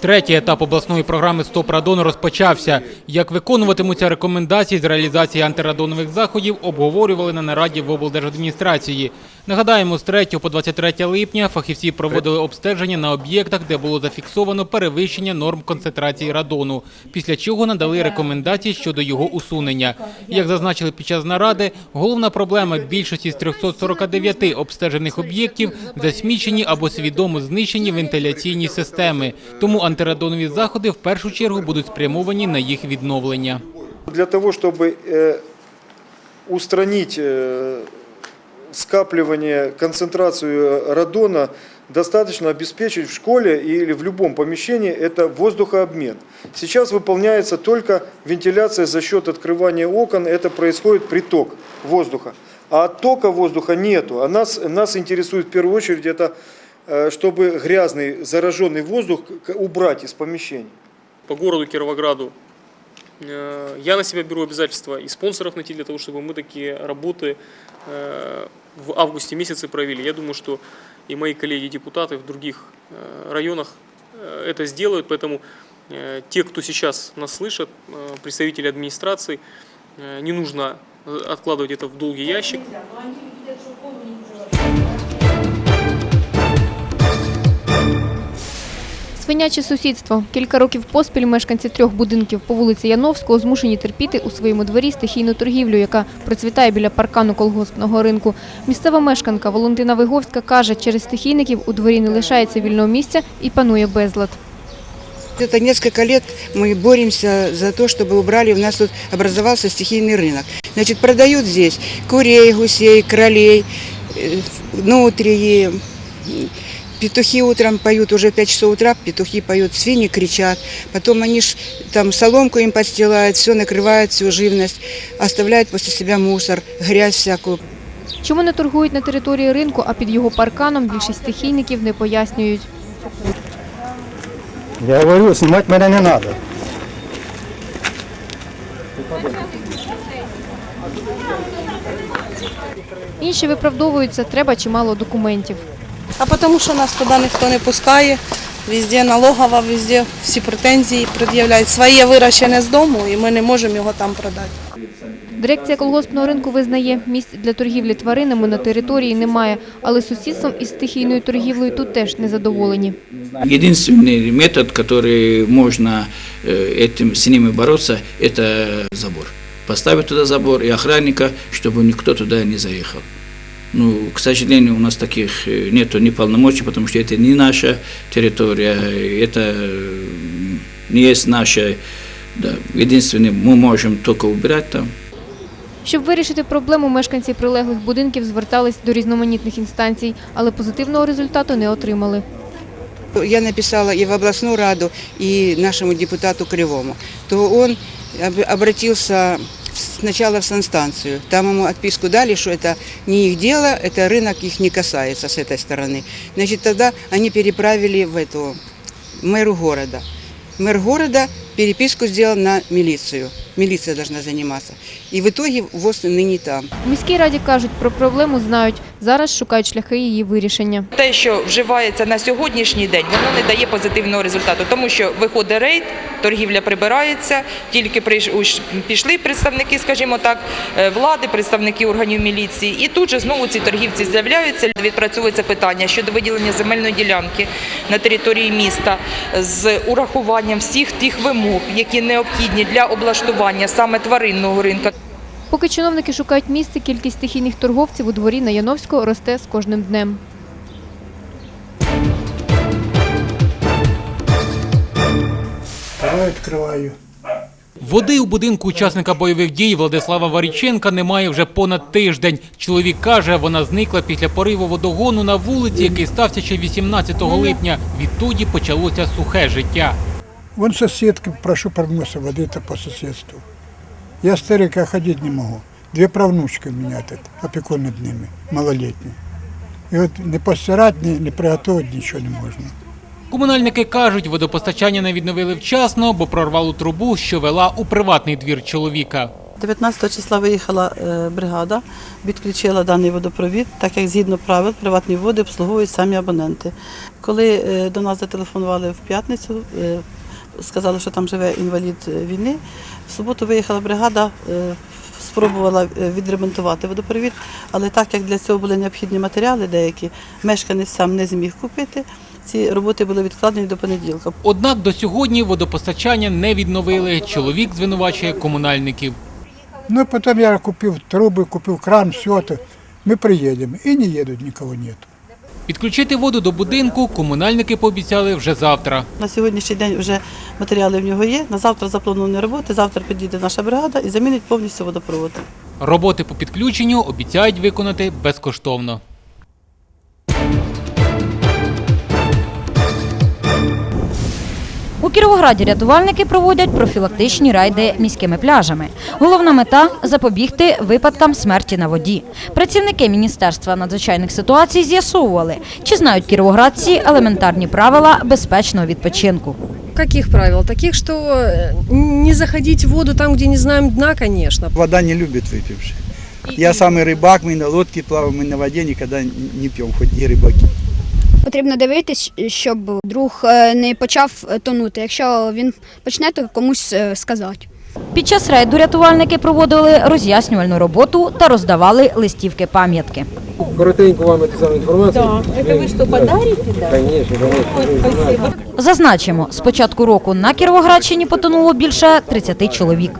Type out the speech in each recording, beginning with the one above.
Третій етап обласної програми «Стоп радону» розпочався. Як виконуватимуться рекомендації з реалізації антирадонових заходів, обговорювали на нараді в облдержадміністрації. Нагадаємо, з 3 по 23 липня фахівці проводили обстеження на об'єктах, де було зафіксовано перевищення норм концентрації радону, після чого надали рекомендації щодо його усунення. Як зазначили під час наради, головна проблема більшості з 349 обстежених об'єктів – засмічені або свідомо знищені вентиляційні системи. Тому антирадонові заходи в першу чергу будуть спрямовані на їх відновлення. Для того, чтобы э, устранить э, скапливание, концентрацию радона, достаточно обеспечить в школе или в любом помещении это воздухообмен. Сейчас выполняется только вентиляция за счет открывания окон, это происходит приток воздуха. А оттока воздуха нету. А нас, нас интересует в первую очередь это, э, чтобы грязный, зараженный воздух убрать из помещений. по городу Кировограду. Э, Я на себя беру обязательства и спонсоров найти для того, чтобы мы такие работы э, в августе месяце провели. Я думаю, что и мои коллеги-депутаты в других э, районах э, это сделают, поэтому э, те, кто сейчас нас слышат, э, представители администрации, э, не нужно э, откладывать это в долгий ящик. Свиняче сусідство. Кілька років поспіль мешканці трьох будинків по вулиці Яновського змушені терпіти у своєму дворі стихійну торгівлю, яка процвітає біля паркану колгоспного ринку. Місцева мешканка Валентина Виговська каже, через стихійників у дворі не лишається вільного місця і панує безлад. Это несколько лет мы боремся за то, чтобы убрали, у нас тут образовался стихийный рынок. Значит, продают здесь курей, гусей, кролей, э, нутрии, м, петухи утром поют, уже 5 часов утра петухи поют, свиньи кричат, потом они ж там соломку им подстилают, все накрывают, всю живность, оставляют после себя мусор, грязь всякую. Чому не торгують на території ринку, а під його парканом більшість стихійників не пояснюють. Я говорю, снимать меня не надо. Інші виправдовуються, треба чимало документів А тому що нас туди ніхто не пускає. Везде налогова, везде всі претензії пред'являють. Своє вирощене з дому і ми не можемо його там продати. Дирекція колгоспного ринку визнає, місць для торгівлі тваринами на території немає, але сусідством із стихійною торгівлею тут теж незадоволені. Единственный метод, который можно э, этим, с ними бороться, это забор. Поставить туда забор и охранника, чтобы никто туда не заехал. Ну, к сожалению, у нас таких э, нету ни полномочий, потому что это не наша территория, это э, не есть наша. Да. Единственное, мы можем только убирать там. Щоб вирішити проблему, мешканці прилеглих будинків звертались до різноманітних інстанцій, але позитивного результату не отримали. Я написала и в областную раду, и нашему депутату Кривому, то он об- обратился сначала в санстанцию. Там ему отписку дали, что это не их дело, это рынок их не касается с этой стороны. Значит, тогда они переправили в эту мэру города. Мэр города переписку сделал на милицию. Милиция должна заниматься. И в итоге ВОЗ ныне там. У міській раді кажуть, про проблему знають. Зараз шукають шляхи її вирішення. Те, що вживається на сьогоднішній день, воно не дає позитивного результату, тому що виходить рейд, торгівля прибирається, тільки пішли представники, скажімо так, е, влади, представники органів міліції, і тут же знову ці торгівці з'являються. Відпрацьовується питання щодо виділення земельної ділянки на території міста з урахуванням всіх тих вимог, які необхідні для облаштування саме тваринного ринку. Поки чиновники шукають місце, кількість стихійних торговців у дворі на Яновського росте з кожним днем. Води у будинку учасника бойових дій Владислава Варіченка немає вже понад тиждень. Чоловік каже, вона зникла після пориву водогону на вулиці, який стався ще 18 липня. Відтоді почалося сухе життя. Вон соседка, прошу подноса воды это по соседству. Я старик, я ходить не могу. Две правнучки у меня тут, опекун над ними, малолетние. І от не постирати, ні, не приготувати нічого не можна. Комунальники кажуть, водопостачання не відновили вчасно, бо прорвало трубу, що вела у приватний двір чоловіка. 19 числа виїхала е, бригада, відключила даний водопровід, так як згідно правил приватні води обслуговують самі абоненти. Коли е, до нас зателефонували в п'ятницю, е, сказали, що там живе інвалід е, війни, в суботу виїхала бригада, е, спробувала е, відремонтувати водопровід, але так як для цього були необхідні матеріали деякі, мешканець сам не зміг купити. Ці роботи були відкладені до понеділка. Однак до сьогодні водопостачання не відновили. Чоловік звинувачує комунальників. Ну, потім я купив труби, купив кран, все це. Ми приїдемо. І не їдуть, нікого нет. Підключити воду до будинку комунальники пообіцяли вже завтра. На сьогоднішній день вже матеріали в нього є. На завтра заплановані роботи. Завтра підійде наша бригада і замінить повністю водопровод. Роботи по підключенню обіцяють виконати безкоштовно. У Кіровограді рятувальники проводять профілактичні рейди міськими пляжами. Головна мета запобігти випадкам смерті на воді. Працівники Міністерства надзвичайних ситуацій з'ясовували, чи знають кіровоградці елементарні правила безпечного відпочинку. Каких правил? Таких, что э, не заходить в воду там, где не знаем дна, конечно. Вода не любит выпивших. Я самый рыбак, мы на лодке плаваем, мы на воде никогда не пьем, хоть и рыбаки. Потрібно дивитись, щоб друг е, не почав е, тонути. Якщо він почне, то комусь е, сказати. Під час рейду рятувальники проводили роз'яснювальну роботу та роздавали листівки пам'ятки. Коротенько вам эту самую информацию. Да. Это вы что, подарите, да? Конечно, конечно. Спасибо. Зазначимо, з початку року на Кіровоградщині потонуло більше 30 чоловік.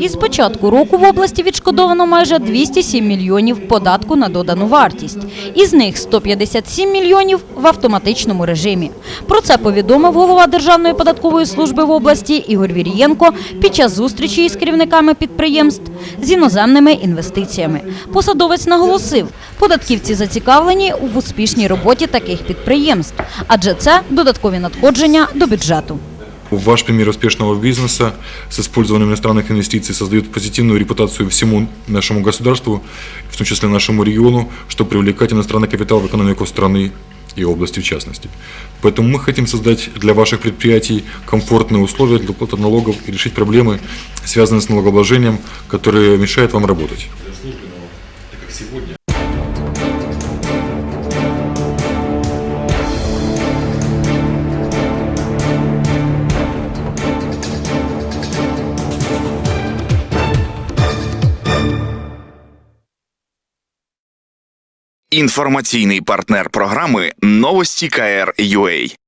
Із початку року в області відшкодовано майже 207 мільйонів податку на додану вартість. Із них 157 мільйонів в автоматичному режимі. Про це повідомив голова Державної податкової служби в області Ігор Вірієнко під час зустрічі із керівниками підприємств з іноземними інвестиціями. Посадовець наголосив, податківці зацікавлені в успішній роботі таких підприємств, адже це додаткові надходження до бюджету. Ваш пример успешного бизнеса с использованием иностранных инвестиций создает позитивную репутацию всему нашему государству, в том числе нашему региону, чтобы привлекать иностранный капитал в экономику страны и области в частности. Поэтому мы хотим создать для ваших предприятий комфортные условия для уплаты налогов и решить проблемы, связанные с налогообложением, которые мешают вам работать. Інформаційний партнер програми Новості КР UA.